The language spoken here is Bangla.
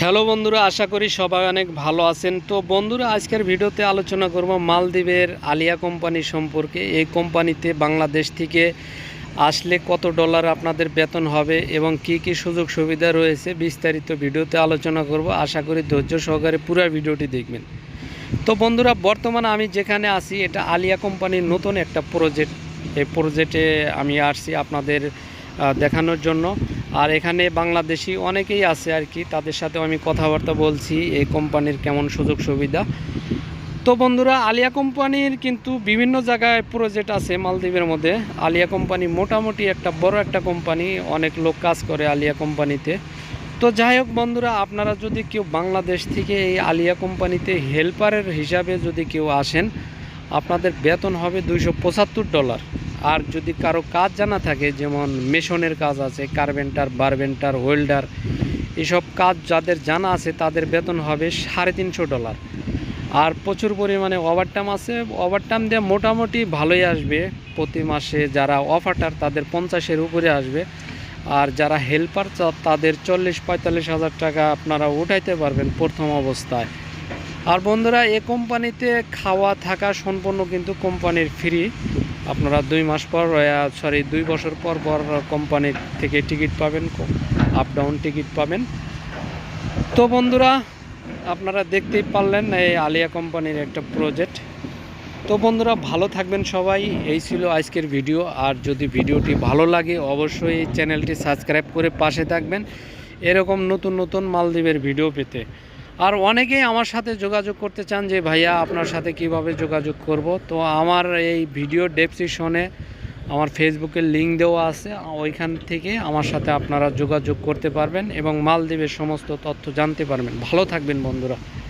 হ্যালো বন্ধুরা, আশা করি সবাই অনেক ভালো আছেন। তো বন্ধুরা, আজকের ভিডিওতে আলোচনা করব মালদ্বীপের আলিয়া কোম্পানি সম্পর্কে। এই কোম্পানিতে বাংলাদেশ থেকে আসলে কত ডলার আপনাদের বেতন হবে এবং কি কি সুযোগ সুবিধা রয়েছে বিস্তারিত ভিডিওতে আলোচনা করব। আশা করি ধৈর্য সহকারে পুরো ভিডিওটি দেখবেন। তো বন্ধুরা, বর্তমানে আমি যেখানে আছি, এটা আলিয়া কোম্পানির নতুন একটা প্রজেক্ট এই প্রজেক্টে আমি আসছি আপনাদের দেখানোর জন্য। আর এখানে বাংলাদেশি অনেকেই আছে আর কি, তাদের সাথেও আমি কথাবার্তা বলছি, এই কোম্পানির কেমন সুযোগ সুবিধা। তো বন্ধুরা, আলিয়া কোম্পানির কিন্তু বিভিন্ন জায়গায় প্রজেক্ট আছে মালদ্বীপের মধ্যে। আলিয়া কোম্পানি মোটামুটি একটা বড় একটা কোম্পানি, অনেক লোক কাজ করে আলিয়া কোম্পানিতে। তো যাই হোক বন্ধুরা, আপনারা যদি কেউ বাংলাদেশ থেকে এই আলিয়া কোম্পানিতে হেল্পারের হিসাবে যদি কেউ আসেন, আপনাদের বেতন হবে দুইশো পঁচাত্তর ডলার। আর যদি কারও কাজ জানা থাকে, যেমন মেশনের কাজ আছে, কার্পেন্টার, বারবেন্টার, ওয়েল্ডার, এসব কাজ যাদের জানা আছে, তাদের বেতন হবে সাড়ে তিনশো ডলার। আর প্রচুর পরিমাণে ওভারটাইম আছে। ওভারটাইম দিয়ে মোটামুটি ভালোই আসবে। প্রতি মাসে যারা অফারটার তাদের পঞ্চাশের উপরে আসবে। আর যারা হেল্পার তাদের চল্লিশ, পঁয়তাল্লিশ হাজার টাকা আপনারা উঠাইতে পারবেন প্রথম অবস্থায়। আর বন্ধুরা, এ কোম্পানিতে খাওয়া থাকা সম্পূর্ণ কিন্তু কোম্পানির ফ্রি আপনারা দুই মাস পর সরি দুই বছর পর পর কোম্পানির থেকে টিকিট পাবেন আপ ডাউন টিকিট পাবেন। তো বন্ধুরা, আপনারা দেখতেই পারলেন এই আলিয়া কোম্পানির একটা প্রজেক্ট তো বন্ধুরা, ভালো থাকবেন সবাই। এই ছিল আজকের ভিডিও আর যদি ভিডিওটি ভালো লাগে, অবশ্যই চ্যানেলটি সাবস্ক্রাইব করে পাশে থাকবেন। এরকম নতুন নতুন মালদ্বীপের ভিডিও পেতে। আর অনেকেই আমার সাথে যোগাযোগ করতে চান যে, ভাইয়া, আপনার সাথে কীভাবে যোগাযোগ করব? তো আমার এই ভিডিও ডেসক্রিপশনে আমার ফেসবুকের লিঙ্ক দেওয়া আছে। ওইখান থেকে আমার সাথে আপনারা যোগাযোগ করতে পারবেন এবং মালদ্বীপের সমস্ত তথ্য জানতে পারবেন। ভালো থাকবেন বন্ধুরা।